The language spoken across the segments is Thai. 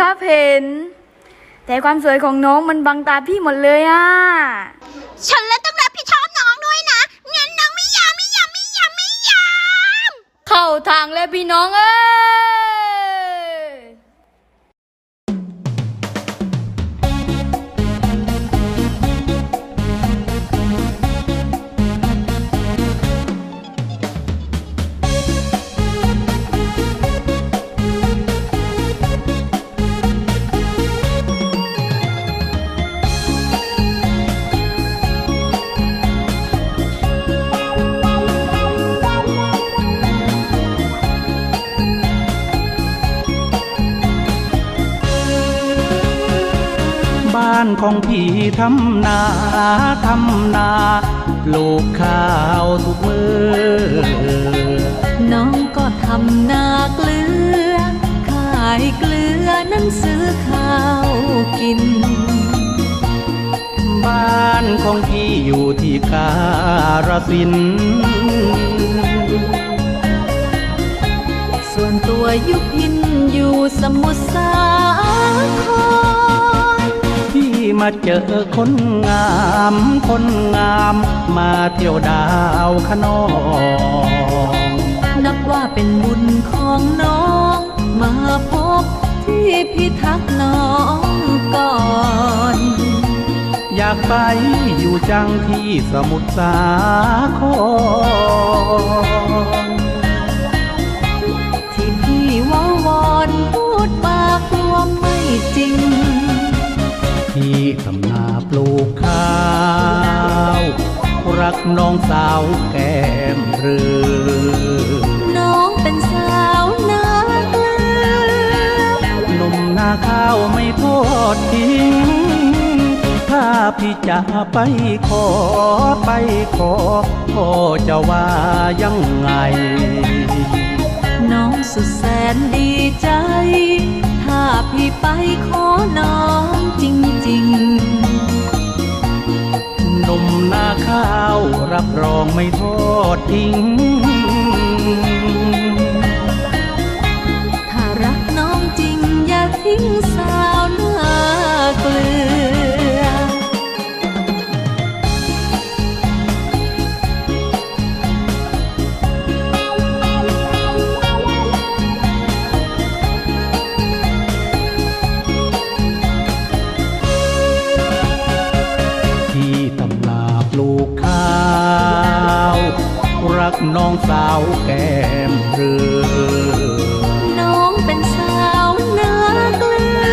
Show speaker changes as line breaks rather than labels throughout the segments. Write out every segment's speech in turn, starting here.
ค
รั
บเห็น แต่ความสวยของน้องมันบังตาพี่หมดเลยอะ
ฉันเลยต้องรับผิดชอบน้องด้วยนะงั้นน้องไม่ยอมไม่ยอมไม่ยอมไม่ยอม
เข้าทางแล้วพี่น้องเอ้า
นของพี่ทำนาทำนาปลูกข้าวทุกมือ
น้องก็ทำนาเกลือ ขายเกลือนั้นซื้อข้าวกิน
บ้านของพี่อยู่ที่การสินธุ์
ส่วนตัวยุพินอยู่สมุทรสาคร
มาเจอคนงาม คนงามมาเที่ยวดาวขนอง
นับว่าเป็นบุญของน้อง มาพบที่พิทักษ์น้องก่อน
อยากไปอยู่จังที่สมุทรสาคร
น้
องสาวแก้มเรือ
น้องเป็นสาวนาเกลือ
หนุ่มนาข้าวไม่โทษทิ้ง ถ้าพี่จะไปขอไปขอพ่อจะว่ายังไง
น้องสุดแสนดีใจ ถ้าพี่ไปขอน้องจริง
ห ข้าวรับรองไม่ท
อดทิ้ง ลา
ปลูกข้าว รักน้องสาวแก้มเรือ
น้องเป็นสาวนาเกลือ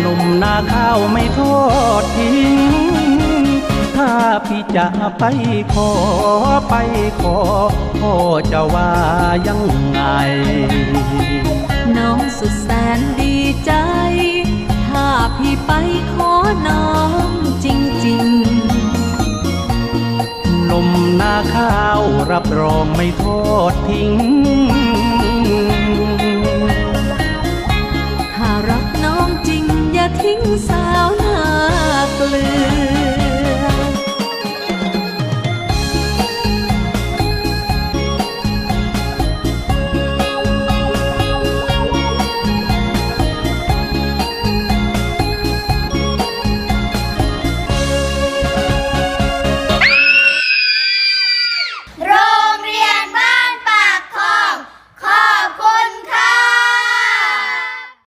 หนุ่มนาข้าวไม่โทษทิ้ง ถ้าพี่จะไปขอไปขอพ่อจะว่ายังไง
น้องสุดแสนดีใจ ถ้าพี่ไปขอน้องจริงๆ
หนุ่มนา ข้าวรับรองไม่ทอดทิ้ง
ถ้ารักน้องจริงอย่าทิ้งสาวนาเกลือ